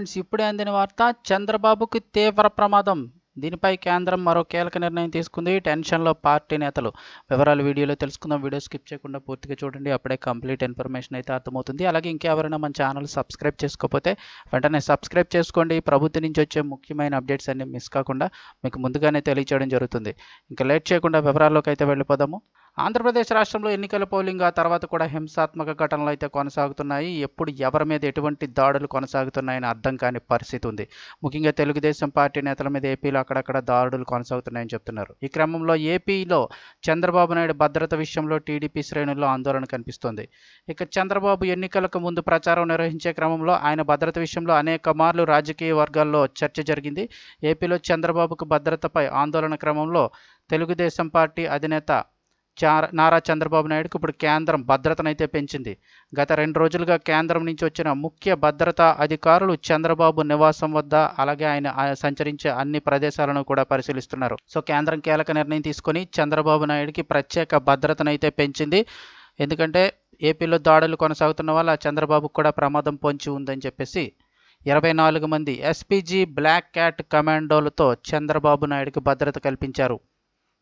Friends ఇప్పుడే అందిన వార్త చంద్రబాబుకు తీవ్ర ప్రమాదం. దీనిపై కేంద్రం మరో కీలక నిర్ణయం తీసుకుంది. టెన్షన్లో పార్టీ నేతలు. వివరాలు వీడియోలో తెలుసుకుందాం. వీడియో స్కిప్ చేయకుండా పూర్తిగా చూడండి. అప్పుడే కంప్లీట్ ఇన్ఫర్మేషన్ అయితే అర్థమవుతుంది. అలాగే ఇంకెవరైనా మన ఛానల్ సబ్స్క్రైబ్ చేసుకోకపోతే వెంటనే సబ్స్క్రైబ్ చేసుకోండి. ప్రభుత్వం నుంచి వచ్చే ముఖ్యమైన అప్డేట్స్ అన్ని మిస్ కాకుండా మీకు ముందుగానే తెలియచేయడం జరుగుతుంది. ఇంకా లేట్ చేయకుండా వివరాల్లోకి అయితే వెళ్ళిపోదాము. ఆంధ్రప్రదేశ్ రాష్ట్రంలో ఎన్నికల పోలింగ్ ఆ తర్వాత కూడా హింసాత్మక ఘటనలు అయితే కొనసాగుతున్నాయి. ఎప్పుడు ఎవరి మీద ఎటువంటి దాడులు కొనసాగుతున్నాయని అర్థం కాని పరిస్థితి ఉంది. ముఖ్యంగా తెలుగుదేశం పార్టీ నేతల మీద ఏపీలో అక్కడక్కడ దాడులు కొనసాగుతున్నాయని చెప్తున్నారు. ఈ క్రమంలో ఏపీలో చంద్రబాబు నాయుడు భద్రత విషయంలో టీడీపీ శ్రేణుల్లో ఆందోళన కనిపిస్తోంది. ఇక చంద్రబాబు ఎన్నికలకు ముందు ప్రచారం నిర్వహించే క్రమంలో ఆయన భద్రత విషయంలో అనేక మార్లు రాజకీయ వర్గాల్లో చర్చ జరిగింది. ఏపీలో చంద్రబాబుకు భద్రతపై ఆందోళన క్రమంలో తెలుగుదేశం పార్టీ అధినేత నారా చంద్రబాబు నాయుడుకు ఇప్పుడు కేంద్రం భద్రతనైతే పెంచింది. గత రెండు రోజులుగా కేంద్రం నుంచి వచ్చిన ముఖ్య భద్రతా అధికారులు చంద్రబాబు నివాసం వద్ద అలాగే ఆయన సంచరించే అన్ని ప్రదేశాలను కూడా పరిశీలిస్తున్నారు. సో కేంద్రం కీలక నిర్ణయం తీసుకొని చంద్రబాబు నాయుడుకి ప్రత్యేక భద్రతనైతే పెంచింది. ఎందుకంటే ఏపీలో దాడులు కొనసాగుతున్న వల్ల చంద్రబాబుకు కూడా ప్రమాదం పొంచి ఉందని చెప్పేసి ఇరవై నాలుగు మంది ఎస్పీజీ బ్లాక్ క్యాట్ కమాండోలతో చంద్రబాబు నాయుడుకి భద్రత కల్పించారు.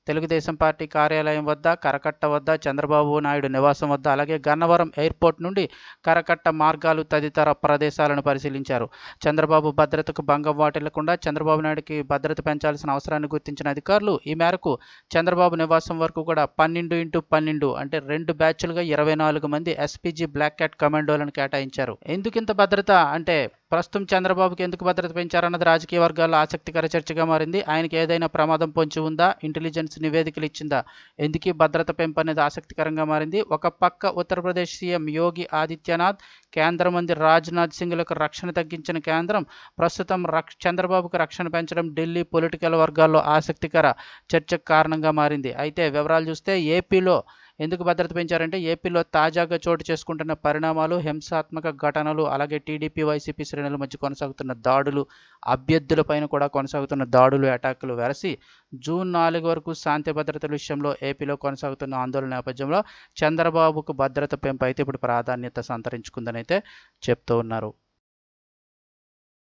తెలుగుదేశం పార్టీ కార్యాలయం వద్ద కరకట్ట వద్ద చంద్రబాబు నాయుడు నివాసం వద్ద అలాగే గన్నవరం ఎయిర్పోర్ట్ నుండి కరకట్ట మార్గాలు తదితర ప్రదేశాలను పరిశీలించారు. చంద్రబాబు భద్రతకు భంగం వాటిల్లకుండా చంద్రబాబు నాయుడుకి భద్రత పెంచాల్సిన అవసరాన్ని గుర్తించిన అధికారులు ఈ మేరకు చంద్రబాబు నివాసం వరకు కూడా పన్నెండు ఇంటూ పన్నెండు అంటే రెండు బ్యాచ్లుగా ఇరవై నాలుగు మంది ఎస్పీజీ బ్లాక్ క్యాట్ కమాండోలను కేటాయించారు. ఎందుకింత భద్రత? అంటే ప్రస్తుతం చంద్రబాబుకి ఎందుకు భద్రత పెంచారన్నది రాజకీయ వర్గాల్లో ఆసక్తికర చర్చగా మారింది. ఆయనకి ఏదైనా ప్రమాదం పొంచి ఉందా? ఇంటెలిజెన్స్ నివేదికలు ఇచ్చిందా? ఎందుకు భద్రత పెంపు అనేది ఆసక్తికరంగా మారింది? ఒక పక్క ఉత్తరప్రదేశ్ సీఎం యోగి ఆదిత్యనాథ్ కేంద్ర మంత్రి రాజ్నాథ్ సింగ్లకు రక్షణ తగ్గించిన కేంద్రం ప్రస్తుతం రక్ష చంద్రబాబుకు రక్షణ పెంచడం ఢిల్లీ పొలిటికల్ వర్గాల్లో ఆసక్తికర చర్చకు కారణంగా మారింది. అయితే వివరాలు చూస్తే ఏపీలో ఎందుకు భద్రత పెంచారంటే ఏపీలో తాజాగా చోటు చేసుకుంటున్న పరిణామాలు హింసాత్మక ఘటనలు అలాగే టీడీపీ వైసీపీ శ్రేణుల మధ్య కొనసాగుతున్న దాడులు అభ్యర్థులపైన కూడా కొనసాగుతున్న దాడులు అటాకులు వెరసి జూన్ నాలుగు వరకు శాంతి భద్రతల విషయంలో ఏపీలో కొనసాగుతున్న ఆందోళన నేపథ్యంలో చంద్రబాబుకు భద్రత పెంపు అయితే ఇప్పుడు ప్రాధాన్యత సంతరించుకుందని అయితే చెప్తూ ఉన్నారు.